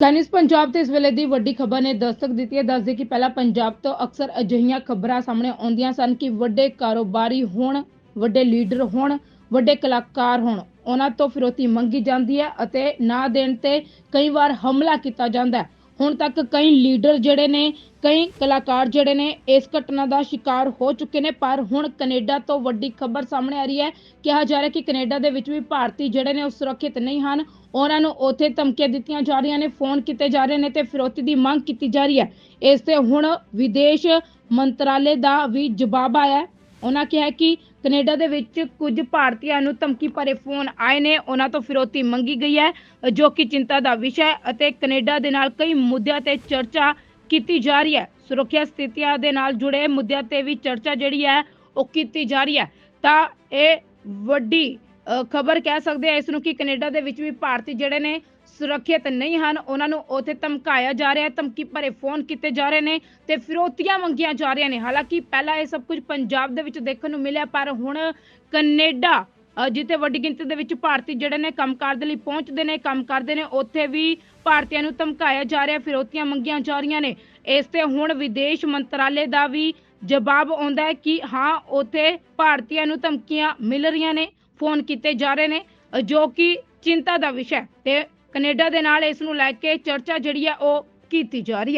Tennis Punjab ਤੇ ਇਸ ਵੇਲੇ ਦੀ ਵੱਡੀ ਖਬਰ ਨੇ ਦਸਤਕ ਦਿੱਤੀ ਹੈ। ਦੱਸਦੇ ਕਿ ਪਹਿਲਾਂ ਪੰਜਾਬ ਤੋਂ ਅਕਸਰ ਅਜਿਹੀਆਂ ਖਬਰਾਂ ਸਾਹਮਣੇ ਆਉਂਦੀਆਂ ਸਨ ਕਿ ਵੱਡੇ ਕਾਰੋਬਾਰੀ ਹੋਣ, ਵੱਡੇ ਲੀਡਰ ਹੋਣ, ਵੱਡੇ ਕਲਾਕਾਰ ਹੋਣ, ਉਹਨਾਂ ਤੋਂ ਫਿਰੋਤੀ ਮੰਗੀ ਜਾਂਦੀ ਹੈ ਅਤੇ ਨਾ ਦੇਣ ਤੇ ਕਈ ਵਾਰ ਹਮਲਾ ਕੀਤਾ ਜਾਂਦਾ ਹੈ। ਹੁਣ ਤੱਕ ਕਈ ਲੀਡਰ ਜਿਹੜੇ ਨੇ, ਕਈ ਕਲਾਕਾਰ ਜਿਹੜੇ ਨੇ, ਇਸ ਘਟਨਾ ਦਾ ਸ਼ਿਕਾਰ ਹੋ ਚੁੱਕੇ ਨੇ, ਪਰ ਹੁਣ ਕੈਨੇਡਾ ਤੋਂ ਵੱਡੀ ਖਬਰ ਸਾਹਮਣੇ ਆ ਰਹੀ ਹੈ। ਕਿਹਾ ਜਾ ਰਿਹਾ ਕਿ ਕੈਨੇਡਾ ਦੇ ਵਿੱਚ ਵੀ ਭਾਰਤੀ ਜਿਹੜੇ ਨੇ, ਉਹ ਸੁਰੱਖਿਅਤ ਨਹੀਂ ਹਨ। ਉਹਨਾਂ ਨੂੰ ਉੱਥੇ ਧਮਕੀਆਂ ਦਿੱਤੀਆਂ ਜਾ ਰਹੀਆਂ ਨੇ, ਫੋਨ ਕੀਤੇ ਜਾ ਰਹੇ ਨੇ ਤੇ ਫਿਰੋਤੀ ਦੀ ਮੰਗ ਕੀਤੀ ਜਾ ਰਹੀ ਹੈ। ਇਸ ਤੇ ਹੁਣ ਵਿਦੇਸ਼ ਮੰਤਰਾਲੇ ਦਾ ਵੀ ਜਵਾਬ ਆਇਆ ਉਹਨਾਂ ਕਿਹਾ ਕਿ ਕੈਨੇਡਾ ਦੇ ਵਿੱਚ ਕੁਝ ਭਾਰਤੀਆਂ ਨੂੰ ਧਮਕੀ ਭਰੇ ਫੋਨ ਆਏ ਨੇ। ਉਹਨਾਂ ਤੋਂ ਫਿਰੋਤੀ ਮੰਗੀ ਗਈ ਹੈ, ਜੋ ਕਿ ਚਿੰਤਾ ਦਾ ਵਿਸ਼ਾ ਹੈ ਅਤੇ ਕੈਨੇਡਾ ਦੇ ਨਾਲ ਕਈ ਮੁੱਦਿਆਂ ਤੇ ਚਰਚਾ ਕੀਤੀ ਜਾ ਰਹੀ ਹੈ। ਸੁਰੱਖਿਆ ਸਥਿਤੀਆਂ ਦੇ ਨਾਲ ਜੁੜੇ ਮੁੱਦਿਆਂ ਤੇ ਵੀ ਚਰਚਾ ਜਿਹੜੀ ਹੈ, ਉਹ ਕੀਤੀ ਜਾ ਰਹੀ ਹੈ। ਤਾਂ ਇਹ ਵੱਡੀ ਖਬਰ ਕਹਿ ਸਕਦੇ ਆ ਇਸ ਨੂੰ ਕਿ ਕੈਨੇਡਾ ਦੇ ਵਿੱਚ ਵੀ ਭਾਰਤੀ ਜਿਹੜੇ ਨੇ ਸੁਰੱਖਿਅਤ ਨਹੀਂ ਹਨ, ਉਹਨਾਂ ਨੂੰ ਉੱਥੇ ਧਮਕਾਇਆ ਜਾ ਰਿਹਾ ਹੈ, ਧਮਕੀ ਭਰੇ ਫੋਨ ਕੀਤੇ ਜਾ ਰਹੇ ਨੇ ਤੇ ਫਿਰੌਤੀਆਂ ਮੰਗੀਆਂ ਜਾ ਰਹੀਆਂ ਨੇ। ਹਾਲਾਂਕਿ ਪਹਿਲਾਂ ਇਹ ਸਭ ਕੁਝ ਪੰਜਾਬ ਦੇ ਵਿੱਚ ਦੇਖਣ ਨੂੰ ਮਿਲਿਆ, ਪਰ ਹੁਣ ਕੈਨੇਡਾ ਜਿੱਥੇ ਵੱਡੀ ਗਿਣਤੀ ਦੇ ਵਿੱਚ ਭਾਰਤੀ ਜਿਹੜੇ ਨੇ ਕੰਮਕਾਰ ਦੇ ਲਈ ਪਹੁੰਚਦੇ ਨੇ, ਕੰਮ ਕਰਦੇ ਨੇ, ਉੱਥੇ ਵੀ ਭਾਰਤੀਆਂ ਨੂੰ ਧਮਕਾਇਆ ਜਾ ਰਿਹਾ, ਫਿਰੋਤੀਆਂ ਮੰਗੀਆਂ ਜਾ ਰਹੀਆਂ ਨੇ। ਇਸ ਤੇ ਹੁਣ ਵਿਦੇਸ਼ ਮੰਤਰਾਲੇ ਦਾ ਵੀ ਜਵਾਬ ਆਉਂਦਾ ਹੈ ਕਿ ਹਾਂ, ਉੱਥੇ ਭਾਰਤੀਆਂ ਨੂੰ ਧਮਕੀਆਂ ਮਿਲ ਰਹੀਆਂ ਨੇ। ਫੋਨ ਕੀਤੇ ਜਾ ਰਹੇ ਨੇ ਜੋ ਕਿ ਚਿੰਤਾ ਦਾ ਵਿਸ਼ਾ ਹੈ ਤੇ ਕੈਨੇਡਾ ਦੇ ਨਾਲ ਇਸ ਨੂੰ ਲੈ ਕੇ ਚਰਚਾ ਜਿਹੜੀ ਹੈ ਉਹ ਕੀਤੀ ਜਾ ਰਹੀ ਹੈ।